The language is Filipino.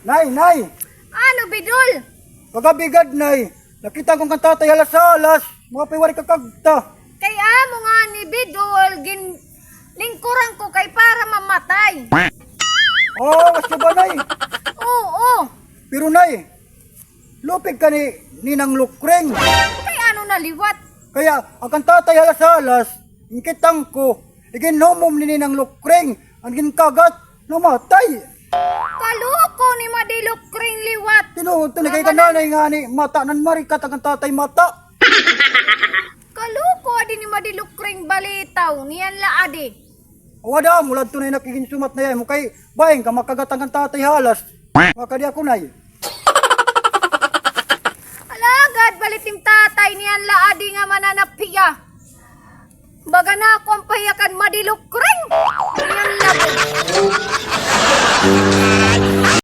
Nay, nay! Ano, Bidol? Pagabigad, nay! Nakita kong kang tatay halas sa alas! Mga piwari kakagta! Kay amo nga ni Bidol, gin lingkuran ko kay para mamatay. Oh, kasi ba, nay? Oo, Pero, nay, lupig ka ni Ninang Lukreng. kay ano naliwat? Kaya, ang kang tatay halas sa alas, ingkitang ko, iginomom ni Ninang Lukreng, ang ginkagat, namatay. Kaluko ni Madilok ring liwat. Tinuod ni kay kananay nga ni mata nan marikat ang tatay mata. Kaluko adi ni Madilok ring balitaw, niyan la adi. Wada mulad to na nakikinsumat na yan mo kay baing ka makagatang ang tatay halas. Makadi ako nay. Alagad balitim tatay niyan la adi nga mananapiya. Baga na ako ang payakan Madilok ring. Niyan la.